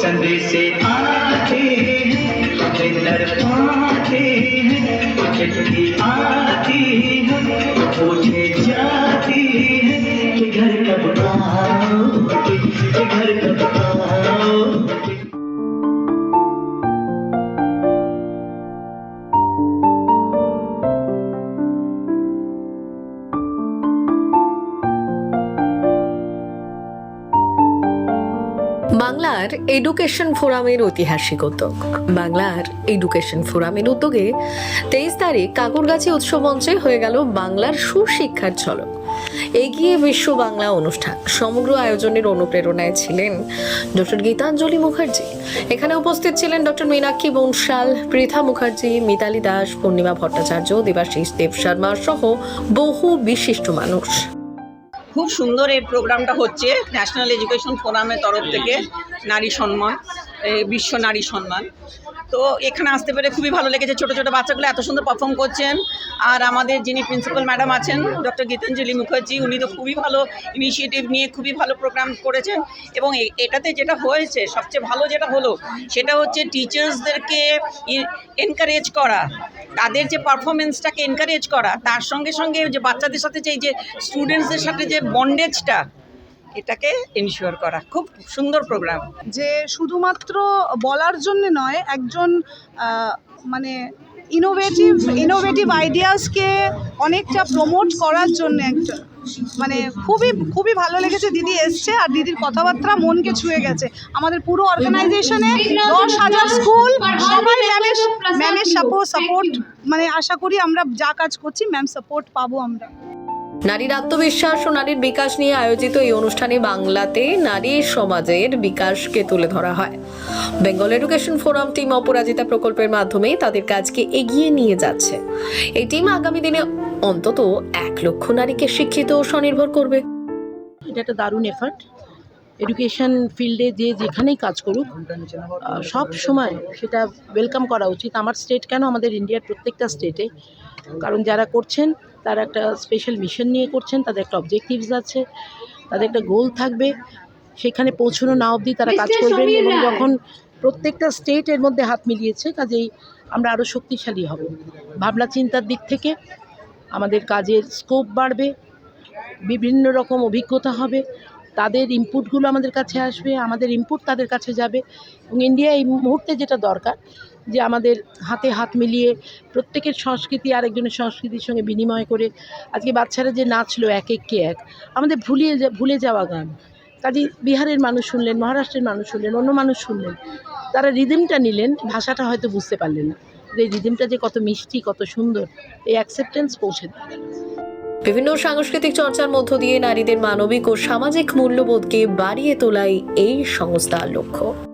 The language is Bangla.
संदेश आते हैं तड़पाते हैं चिट्ठी आती है पूछे जाती है, कि घर कब आओगे कि घर कब आओगे বাংলার এডুকেশন ফোরামের ঐতিহাসিক উদ্যোগ। বাংলার এডুকেশন ফোরামের উদ্যোগে তেইশ তারিখ কাকুরগাছি উৎসব মঞ্চে হয়ে গেল বাংলার সুশিক্ষার ঝলক। এগিয়ে বিশ্ব বাংলা অনুষ্ঠান। সমগ্র আয়োজনের অনুপ্রেরণায় ছিলেন ডক্টর গীতাঞ্জলি মুখার্জি। এখানে উপস্থিত ছিলেন ডক্টর মীনাক্ষী বনশাল, পৃথা মুখার্জি, মিতালি দাস, পূর্ণিমা ভট্টাচার্য, দেবাশিস দেব শর্মা সহ বহু বিশিষ্ট মানুষ। খুব সুন্দর এই প্রোগ্রামটা হচ্ছে ন্যাশনাল এডুকেশন ফোরামের তরফ থেকে নারী সম্মান বিশ্ব নারী সম্মান। তো এখানে আসতে পেরে খুবই ভালো লেগেছে। ছোটো ছোটো বাচ্চাগুলো এত সুন্দর পারফর্ম করছেন। আর আমাদের যিনি প্রিন্সিপাল ম্যাডাম আছেন ডক্টর গীতাঞ্জলি মুখার্জি, উনি তো খুবই ভালো ইনিশিয়েটিভ নিয়ে খুবই ভালো প্রোগ্রাম করেছেন। এবং এটাতে যেটা হয়েছে, সবচেয়ে ভালো যেটা হলো, সেটা হচ্ছে টিচার্সদেরকে এনকারেজ করা। তাদের যে পারফরমেন্সটাকে এনকারেজ করা, তার সঙ্গে সঙ্গে যে বাচ্চাদের সাথে যে যে স্টুডেন্টসদের সাথে যে বন্ডেজটা এটাকে ইনশিওর করা। খুব সুন্দর প্রোগ্রাম যে শুধুমাত্র বলার জন্য নয়, একজন মানে ইনোভেটিভ ইনোভেটিভ আইডিয়াসকে অনেকটা প্রমোট করার জন্য একটা মানে খুবই খুবই ভালো লেগেছে। দিদি এসছে আর দিদির কথাবার্তা মনকে ছুঁয়ে গেছে। আমাদের পুরো অর্গানাইজেশনে দশ হাজার স্কুল, সবাই ম্যামের ম্যামের সাপোর্ট সাপোর্ট মানে আশা করি আমরা যা কাজ করছি ম্যাম সাপোর্ট পাবো আমরা। নারীর আত্মবিশ্বাস ও নারীর বিকাশ নিয়ে আয়োজিত এই অনুষ্ঠানে বাংলাতে নারী সমাজের বিকাশকে তুলে ধরা হয়। Bengal education forum team Aparajita প্রকল্পের মাধ্যমে তাদের কাজকে এগিয়ে নিয়ে যাচ্ছে। এই টিম আগামী দিনে অন্তত এক লক্ষ নারীকে শিক্ষিত ও স্বনির্ভর করবে। এটা একটা দারুণ এফার্ট এডুকেশন ফিল্ডে যে যেখানেই কাজ করুক সব সময় সেটা ওয়েলকাম করা উচিত। আমার স্টেট কেন? আমাদের ইন্ডিয়ার প্রত্যেকটা স্টেটে কারণ যারা করছেন তারা একটা স্পেশাল মিশন নিয়ে করছেন তাদের একটা অবজেক্টিভস আছে তাদের একটা গোল থাকবে সেখানে পৌঁছানো না অবধি তারা কাজ করবেন এবং যখন প্রত্যেকটা স্টেট এর মধ্যে হাত মিলিয়েছে কাজেই আমরা আরও শক্তিশালী হব। ভাবনা চিন্তার দিক থেকে আমাদের কাজের স্কোপ বাড়বে বিভিন্ন রকম অভিজ্ঞতা হবে তাদের ইনপুটগুলো আমাদের কাছে আসবে আমাদের ইনপুট তাদের কাছে যাবে এবং ইন্ডিয়া এই মুহূর্তে যেটা দরকার যে আমাদের হাতে হাত মিলিয়ে প্রত্যেকের সংস্কৃতি আরেকজনের সংস্কৃতির সঙ্গে বিনিময় করে আজকে বাচ্চারা যে নাচলো এক এককে এক, আমাদের ভুলিয়ে যা- ভুলে যাওয়া গান। কাজে বিহারের মানুষ শুনলেন, মহারাষ্ট্রের মানুষ শুনলেন, অন্য মানুষ শুনলেন, তারা রিদমটা নিলেন, ভাষাটা হয়তো বুঝতে পারলেন না এই রিদমটা যে কত মিষ্টি, কত সুন্দর, এই অ্যাকসেপ্টেন্স পৌঁছে দেয়। বিভিন্ন সাংস্কৃতিক চর্চার মধ্য দিয়ে নারীদের মানবিক ও সামাজিক মূল্যবোধকে বাড়িয়ে তোলাই এই সংস্থার লক্ষ্য।